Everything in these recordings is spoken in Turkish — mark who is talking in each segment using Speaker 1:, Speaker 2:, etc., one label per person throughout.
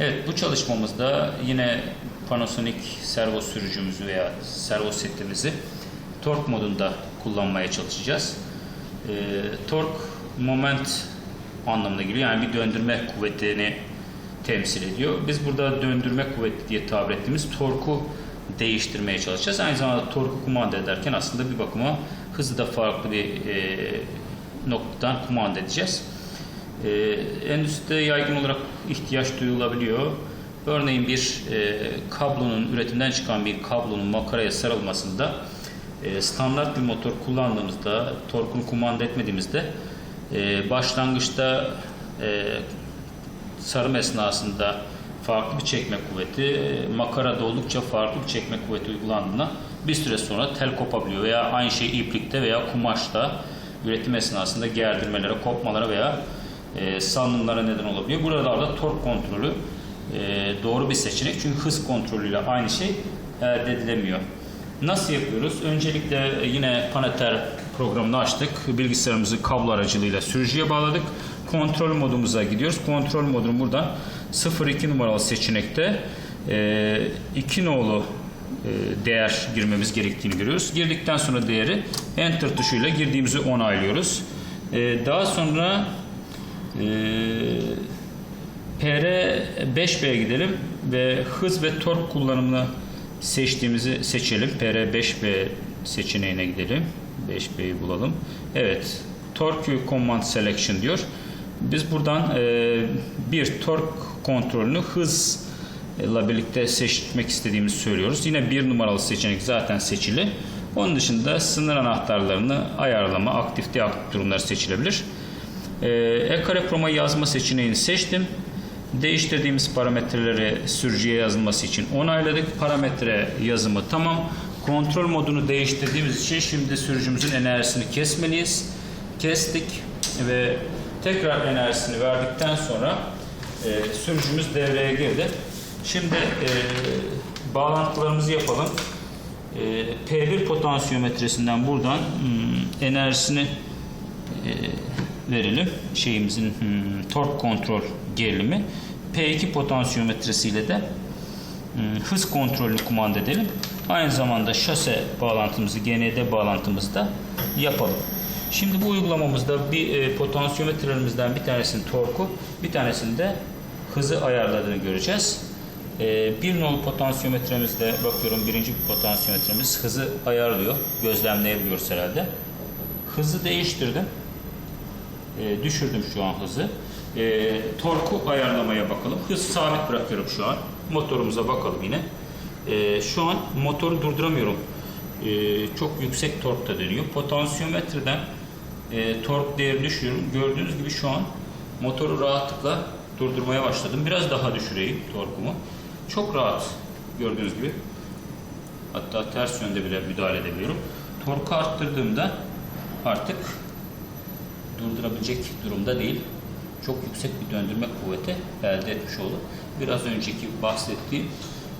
Speaker 1: Evet bu çalışmamızda yine Panasonic servo sürücümüzü veya servo setimizi tork modunda kullanmaya çalışacağız. Ee, tork moment anlamına geliyor. Yani bir döndürme kuvvetini temsil ediyor. Biz burada döndürme kuvveti diye tabir ettiğimiz torku değiştirmeye çalışacağız. Aynı zamanda torku kumanda ederken aslında bir bakıma hızı da farklı bir e, noktadan kumanda edeceğiz. Ee, endüstride yaygın olarak ihtiyaç duyulabiliyor. Örneğin bir e, kablonun üretimden çıkan bir kablonun makaraya sarılmasında e, standart bir motor kullandığımızda torkunu kumanda etmediğimizde e, başlangıçta e, sarım esnasında farklı bir çekme kuvveti, e, makarada oldukça farklı bir çekme kuvveti uygulandığında bir süre sonra tel kopabiliyor veya aynı şey iplikte veya kumaşta üretim esnasında gerdirmelere, kopmalara veya e, salınımlara neden olabiliyor. Buralarda tork kontrolü e, doğru bir seçenek çünkü hız kontrolüyle aynı şey elde edilemiyor. Nasıl yapıyoruz? Öncelikle yine Paneter programını açtık. Bilgisayarımızı kablo aracılığıyla sürücüye bağladık. Kontrol modumuza gidiyoruz. Kontrol modunu buradan 02 numaralı seçenekte 2 nolu e, değer girmemiz gerektiğini görüyoruz. Girdikten sonra değeri Enter tuşuyla girdiğimizi onaylıyoruz. E, Daha sonra e, PR5B'ye gidelim ve hız ve tork kullanımını seçtiğimizi seçelim. PR5B seçeneğine gidelim. 5B'yi bulalım. Evet. Torque Command Selection diyor. Biz buradan e, bir tork kontrolünü hızla birlikte seçmek istediğimizi söylüyoruz. Yine bir numaralı seçenek zaten seçili. Onun dışında sınır anahtarlarını ayarlama, aktif deaktif durumları seçilebilir. E-kare Proma yazma seçeneğini seçtim. Değiştirdiğimiz parametreleri sürücüye yazılması için onayladık. Parametre yazımı tamam. Kontrol modunu değiştirdiğimiz için şimdi sürücümüzün enerjisini kesmeliyiz. Kestik ve tekrar enerjisini verdikten sonra e, sürücümüz devreye girdi. Şimdi e, bağlantılarımızı yapalım. E, P1 potansiyometresinden buradan hmm, enerjisini e, verelim. Şeyimizin hmm, tork kontrol gerilimi. P2 potansiyometresiyle de hmm, hız kontrolünü kumanda edelim. Aynı zamanda şase bağlantımızı, GND bağlantımızı da yapalım. Şimdi bu uygulamamızda bir e, potansiyometrelerimizden bir tanesinin torku, bir tanesinin de hızı ayarladığını göreceğiz. E, bir nolu potansiyometremizde bakıyorum birinci bir potansiyometremiz hızı ayarlıyor. Gözlemleyebiliyoruz herhalde. Hızı değiştirdim. E, düşürdüm şu an hızı. E, torku ayarlamaya bakalım. Hız sabit bırakıyorum şu an. Motorumuza bakalım yine. E, şu an motoru durduramıyorum. E, çok yüksek torkta dönüyor. Potansiyometreden e, tork değerini düşürüyorum. Gördüğünüz gibi şu an motoru rahatlıkla durdurmaya başladım. Biraz daha düşüreyim torkumu. Çok rahat gördüğünüz gibi. Hatta ters yönde bile müdahale edebiliyorum. Torku arttırdığımda artık durdurabilecek durumda değil. Çok yüksek bir döndürme kuvveti elde etmiş oldu. Biraz önceki bahsettiğim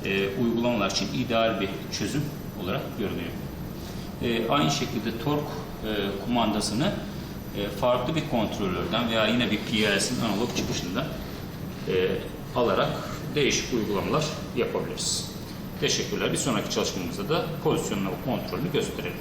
Speaker 1: e, uygulamalar için ideal bir çözüm olarak görünüyor. E, aynı şekilde tork e, kumandasını e, farklı bir kontrolörden veya yine bir PLC'nin analog çıkışından e, alarak değişik uygulamalar yapabiliriz. Teşekkürler. Bir sonraki çalışmamızda da pozisyonunu ve kontrolünü gösterelim.